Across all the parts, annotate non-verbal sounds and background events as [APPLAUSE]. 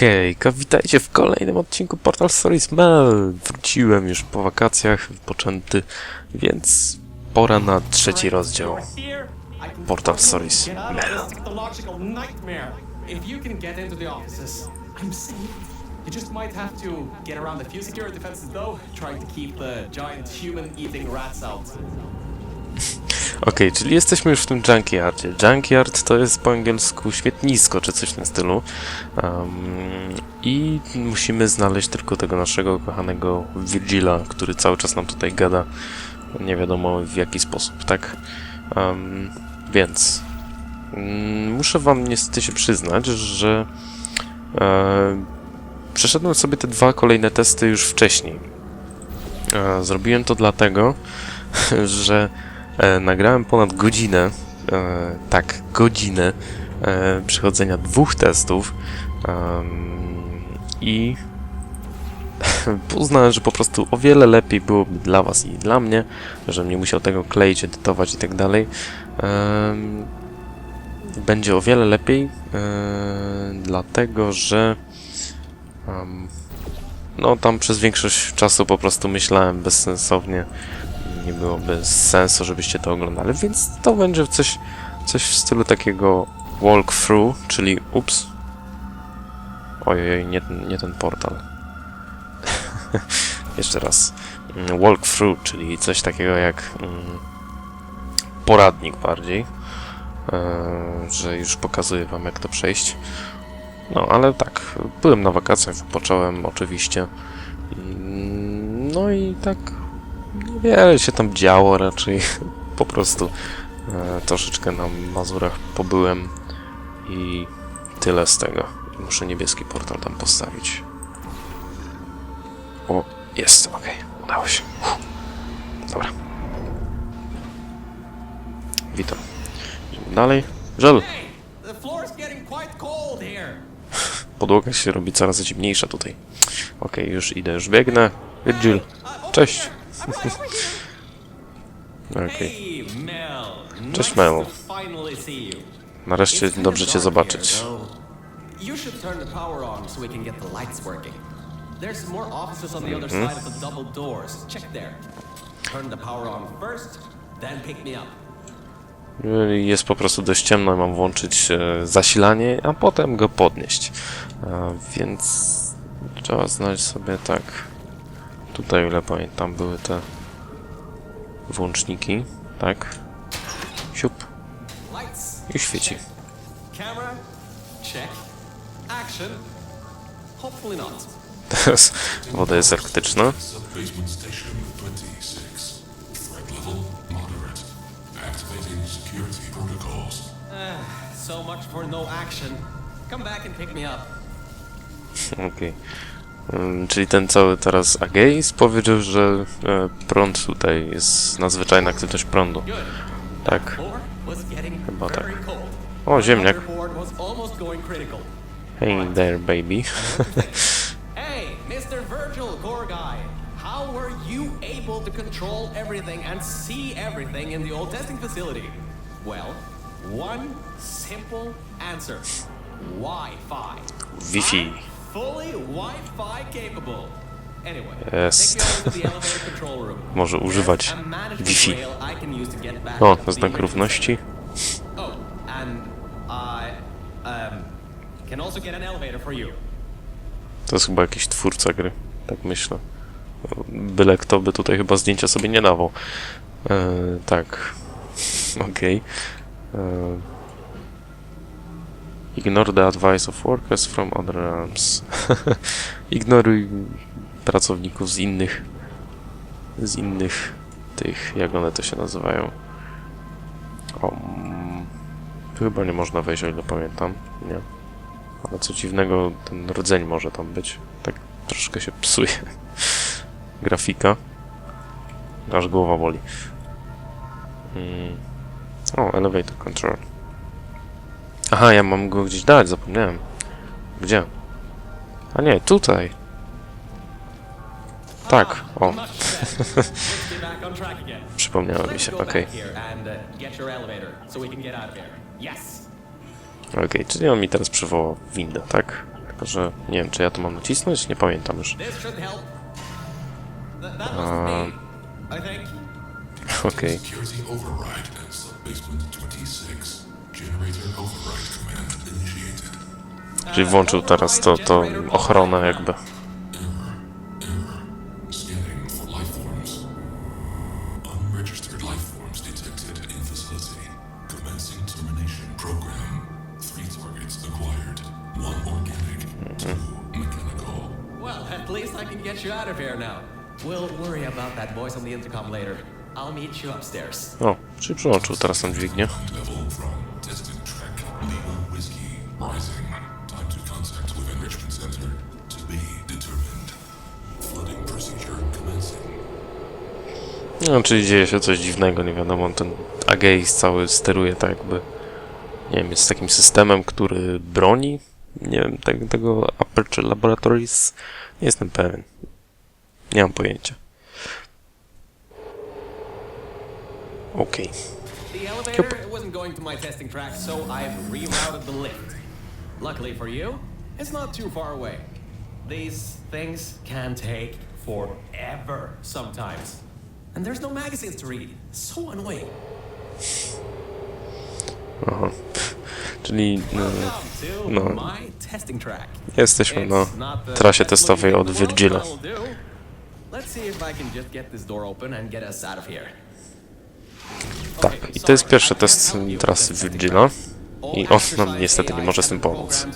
Hejka, witajcie w kolejnym odcinku Portal Stories Mel. Wróciłem już po wakacjach, wypoczęty, więc pora na trzeci rozdział. Portal Stories Mel. You just might have to get around a few security defenses though, trying to keep the giant human-eating rats out. Okej, czyli jesteśmy już w tym Junkyardzie. Junkyard to jest po angielsku śmietnisko, czy coś w tym stylu. Um, I musimy znaleźć tylko tego naszego kochanego Virgila, który cały czas nam tutaj gada. Nie wiadomo w jaki sposób, tak? Um, więc mm, muszę wam niestety się przyznać, że e, przeszedłem sobie te dwa kolejne testy już wcześniej. E, zrobiłem to dlatego, [LAUGHS] że e, nagrałem ponad godzinę, e, tak, godzinę e, przechodzenia dwóch testów em, i [LAUGHS] uznałem, że po prostu o wiele lepiej byłoby dla was i dla mnie, żebym nie musiał tego kleić, edytować i tak dalej. Będzie o wiele lepiej, e, dlatego że no tam przez większość czasu po prostu myślałem bezsensownie nie byłoby sensu, żebyście to oglądali, więc to będzie coś, coś w stylu takiego walkthrough, czyli ups. Ojej, nie, nie ten portal. [LAUGHS] Jeszcze raz. Mm, Walkthrough, czyli coś takiego jak mm, poradnik bardziej, e, że już pokazuję wam jak to przejść. No, ale tak, byłem na wakacjach, wypocząłem oczywiście. Mm, No i tak Niewiele się tam działo raczej. Po prostu e, troszeczkę na Mazurach pobyłem i tyle z tego. Muszę niebieski portal tam postawić. O, jest, okej, udało się. Uff. Dobra. Witam. Idziemy dalej. Żel, podłoga się robi coraz zimniejsza tutaj. Okej, już idę, już biegnę. Over Cześć. Okej. Hey, Mel. Cześć, Mel. Nareszcie dobrze cię zobaczyć. here, though. You should turn the power on so we can get the lights working. There's more offices on the other side of the double doors. Check there. Turn the power on first, then pick me up. Jeżeli jest po prostu dość ciemno i mam włączyć e, zasilanie, a potem go podnieść. Więc trzeba znaleźć sobie tak. Tutaj, ile pamiętam, były te włączniki, tak? Siup i świeci. Teraz woda jest arktyczna. Sub-basement station 26. Threat level moderate. Activating security protocols. So much for no action. Come back and pick me up. [LAUGHS] Okej. Czyli ten cały teraz Ageis powiedział, że e, prąd tutaj jest nadzwyczajna aktywność prądu. Tak. Chyba tak. O, ziemniak. Hey there, baby. [LAUGHS] Hey, Mr. Virgil Guy, how were you able to control everything and see everything in the old testing facility? Well, one simple answer. Wi-Fi. Wi-Fi. Fully Wi-Fi capable. Anyway, room. Może używać Wi-Fi. O, znak równości. Oh, and I um can also get an elevator for you. To jest chyba jakiś twórca gry, tak myślę. Byle kto by tutaj chyba zdjęcia sobie nie dawał. E, tak. [LAUGHS] Okej. E, Ignore the advice of workers from other arms. [LAUGHS] Ignoruj pracowników z innych z innych tych, jak one to się nazywają. O, chyba nie można wejść, o ile pamiętam. Nie. Ale co dziwnego, ten rdzeń może tam być. Tak troszkę się psuje. [LAUGHS] Grafika. Aż głowa boli. Mm. O, elevator control. Aha, ja mam go gdzieś dać, zapomniałem. Gdzie? A nie, tutaj. Tak, o, [LAUGHS] przypomniało mi się, okej. Yes. Okej, czyli on mi teraz przywołał windę, tak? Tylko, że nie wiem, czy ja to mam nacisnąć? Nie pamiętam już. This should help. Czyli włączył teraz to, to ochronę jakby. Scanning for life forms. Unregistered life No, czyli dzieje się coś dziwnego, nie wiadomo, ten Ageis cały steruje tak jakby, nie wiem, jest takim systemem, który broni, nie wiem, tego, tego Aperture Laboratories, nie jestem pewien, nie mam pojęcia. Okej, The elevator wasn't going to my testing track, so I've rerouted the lift. Luckily for you, it's not too far away. These things can take forever sometimes. And there's no magazines to read. So annoying. aha. Czyli no, no. jesteśmy na the trasie testowej od Virgila. Tak, i to jest pierwszy test trasy Virgila i on nam niestety nie może z tym pomóc.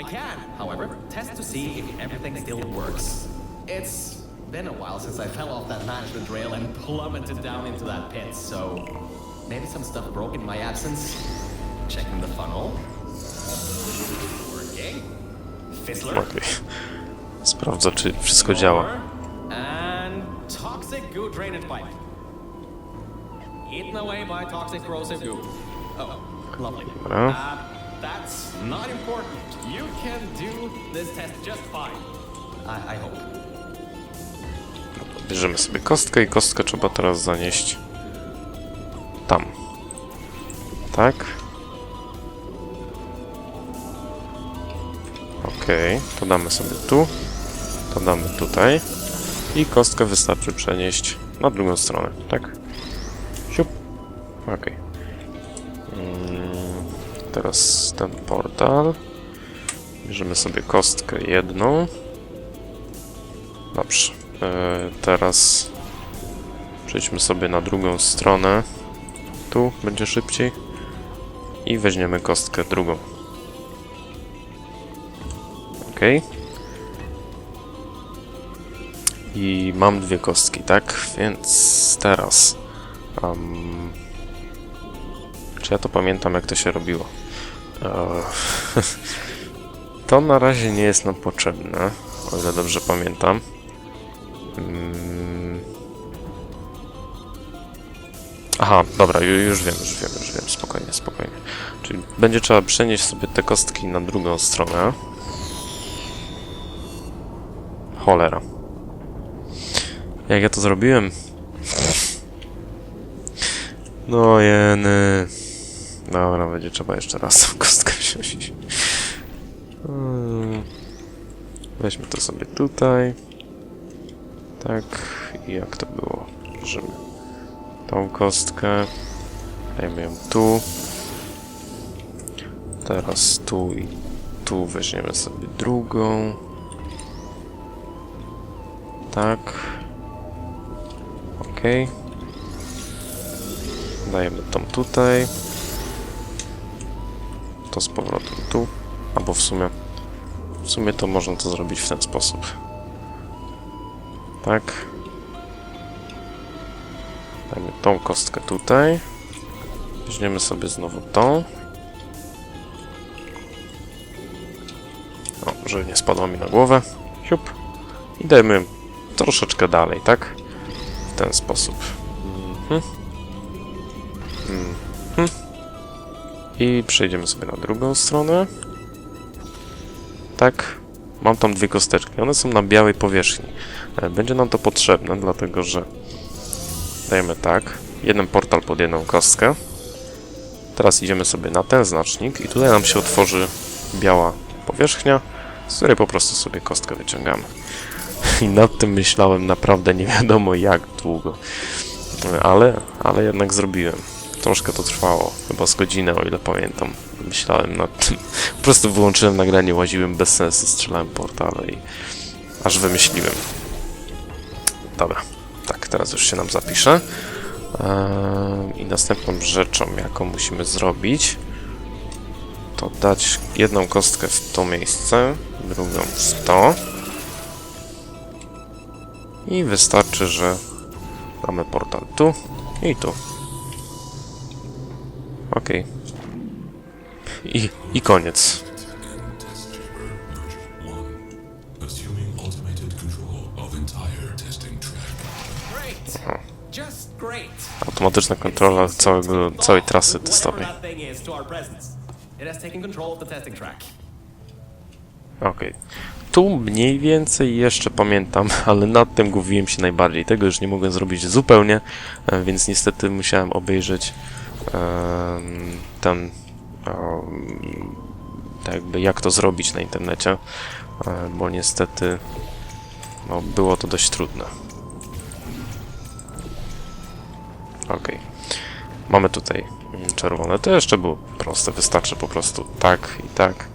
I can, however, test to see if everything still works. It's been a while since I fell off that management rail and plummeted down into that pit, so maybe some stuff broke in my absence. Checking the funnel. Working. Fizzler. Okej. [LAUGHS] Sprawdza, czy wszystko działa. And toxic goo drainage pipe. Eaten away by toxic corrosive goo. Oh, lovely. Dobra. Uh, that's not important. You can do this test just fine. I, I hope. Bierzemy sobie kostkę i kostkę trzeba teraz zanieść tam. Tak? Okej, to damy sobie tu, to damy tutaj i kostkę wystarczy przenieść na drugą stronę, tak? Siup. Okej. Mm, teraz ten portal. Bierzemy sobie kostkę jedną. Dobrze. E, teraz przejdźmy sobie na drugą stronę. Tu będzie szybciej. I weźmiemy kostkę drugą. Ok. I mam dwie kostki, tak? Więc teraz. Um, czy ja to pamiętam, jak to się robiło? E, [LAUGHS] to na razie nie jest nam potrzebne, o ile dobrze pamiętam. Mm. Aha, dobra, ju- już wiem, już wiem, już wiem, spokojnie, spokojnie. Czyli będzie trzeba przenieść sobie te kostki na drugą stronę. Cholera. Jak ja to zrobiłem? No jeny. Dobra, będzie trzeba jeszcze raz tą kostkę wziąć. Mm. Weźmy to sobie tutaj. Tak, i jak to było? Bierzemy tą kostkę, dajmy ją tu. Teraz tu i tu weźmiemy sobie drugą. Tak. Ok. Dajemy tą tutaj. To z powrotem tu. Albo w sumie. W sumie to można to zrobić w ten sposób. Tak. Dajmy tą kostkę tutaj. Weźmiemy sobie znowu tą. O, żeby nie spadła mi na głowę. Siup. I dajmy troszeczkę dalej, tak? W ten sposób. Mhm. Mhm. I przejdziemy sobie na drugą stronę. Tak. Mam tam dwie kosteczki. One są na białej powierzchni. E, Będzie nam to potrzebne, dlatego że dajemy tak. Jeden portal pod jedną kostkę. Teraz idziemy sobie na ten znacznik i tutaj nam się otworzy biała powierzchnia, z której po prostu sobie kostkę wyciągamy. [LAUGHS] I nad tym myślałem naprawdę nie wiadomo jak długo. Ale, ale jednak zrobiłem. Troszkę to trwało, chyba z godzinę, o ile pamiętam. Myślałem nad tym. [LAUGHS] Po prostu wyłączyłem nagranie, łaziłem bez sensu, strzelałem portale i aż wymyśliłem. Dobra, tak, teraz już się nam zapisze. Eee, I następną rzeczą, jaką musimy zrobić, to dać jedną kostkę w to miejsce, drugą w to. I wystarczy, że mamy portal tu i tu. Okej. I, I koniec. In test chamber, Virgil 1. Assuming automated control of entire testing track. Great. Just great. Automatyczna kontrola całego, całej trasy testowej. Okej. Tu mniej więcej jeszcze pamiętam, ale nad tym gubiłem się najbardziej. Tego już nie mogłem zrobić zupełnie, e, więc niestety musiałem obejrzeć em, tak jakby jak to zrobić na internecie, e, bo niestety no, było to dość trudne. Okej. Mamy tutaj czerwone. To jeszcze było proste. Wystarczy po prostu tak i tak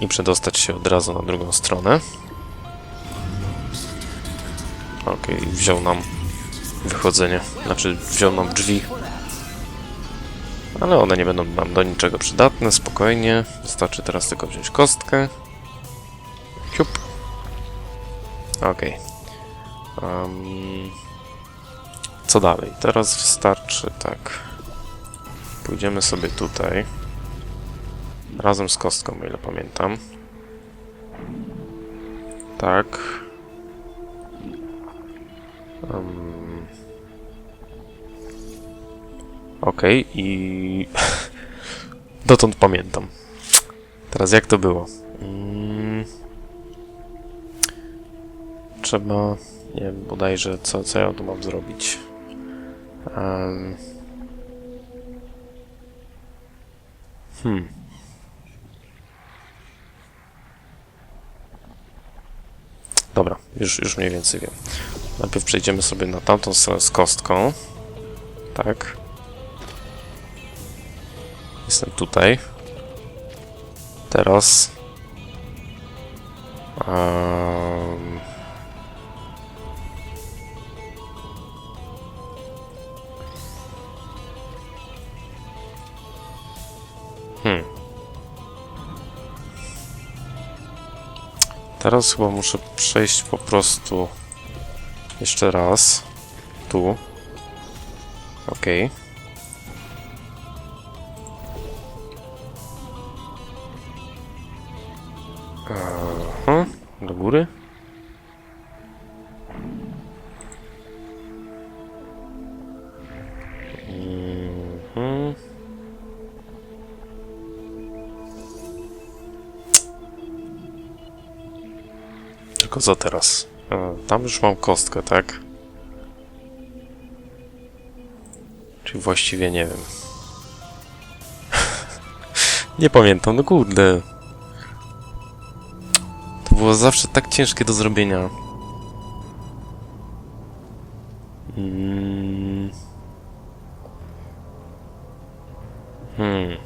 i przedostać się od razu na drugą stronę. Okej, wziął nam wychodzenie, znaczy wziął nam drzwi. Ale one nie będą nam do niczego przydatne, spokojnie. Wystarczy teraz tylko wziąć kostkę. Siup. Okej. Em, co dalej? Teraz wystarczy tak. Pójdziemy sobie tutaj. Razem z kostką, o ile pamiętam. Tak. Um. Okej, i [LAUGHS] dotąd pamiętam. Teraz jak to było? Mm. Trzeba, nie wiem, bodajże co, co ja tu mam zrobić. Um. Hmm. Dobra, już, już mniej więcej wiem. Najpierw przejdziemy sobie na tamtą stronę z kostką. Tak. Jestem tutaj. Teraz. Um, hmm. Teraz chyba muszę przejść po prostu jeszcze raz. Tu. Okej. Aha. Góry. Mhm. Tylko co teraz? Tam już mam kostkę, tak? Czyli właściwie nie wiem. [LAUGHS] nie pamiętam, no kurde. Było zawsze tak ciężkie do zrobienia. Mm. Hmm.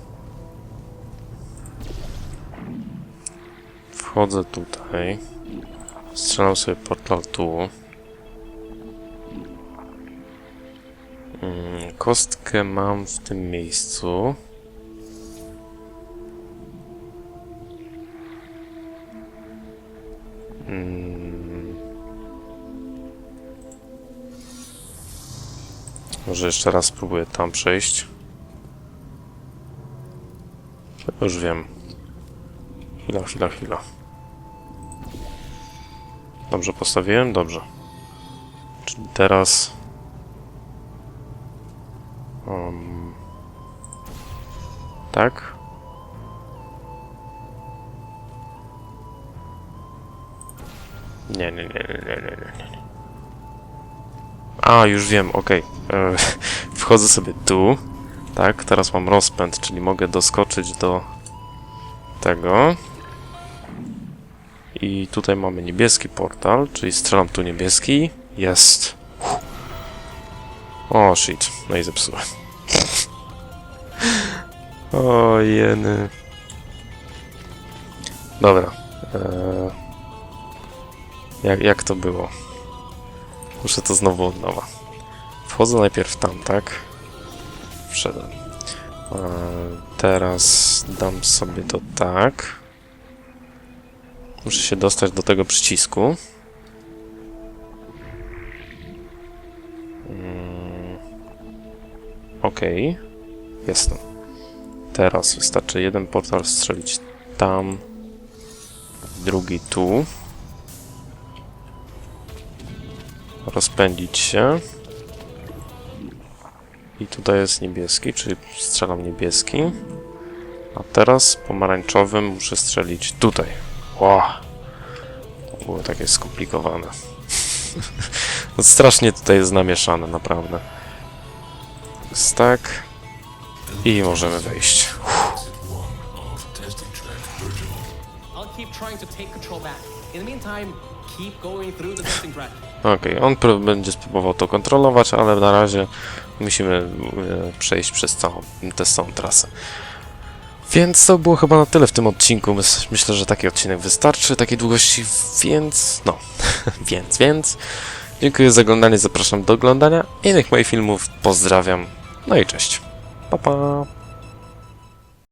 Wchodzę tutaj. Strzelam sobie portal tu. Mm, Kostkę mam w tym miejscu. Mm. Może jeszcze raz spróbuję tam przejść. Już wiem. Chwila, chwila, chwila. Dobrze postawiłem? Dobrze. Czyli teraz... Um, tak? Nie, nie, nie, nie, nie, nie. A, już wiem, okej. E, [LAUGHS] Wchodzę sobie tu. Tak, teraz mam rozpęd, czyli mogę doskoczyć do tego. I tutaj mamy niebieski portal, czyli strzelam tu niebieski. Jest. O, shit. No i zepsułem. [LAUGHS] O, jeny. Dobra. Eee, jak, jak to było? Muszę to znowu od nowa. Wchodzę najpierw tam, tak? Wszedłem. Teraz dam sobie to tak. Muszę się dostać do tego przycisku. Mm, Okej. Jestem. Teraz wystarczy jeden portal strzelić tam, drugi tu. Rozpędzić się. I tutaj jest niebieski, czyli strzelam niebieski. A teraz pomarańczowym muszę strzelić tutaj. Wow. To było takie skomplikowane. [LAUGHS] Strasznie tutaj jest namieszane, naprawdę. Jest tak. I możemy wejść. Of I'll. Okej, on będzie spróbował to kontrolować, ale na razie musimy e, przejść przez całą, tę całą trasę. Więc to było chyba na tyle w tym odcinku. Myślę, że taki odcinek wystarczy, takiej długości, więc no, [LAUGHS] więc, więc. Dziękuję za oglądanie, zapraszam do oglądania innych moich filmów, pozdrawiam, no i cześć. Pa, pa.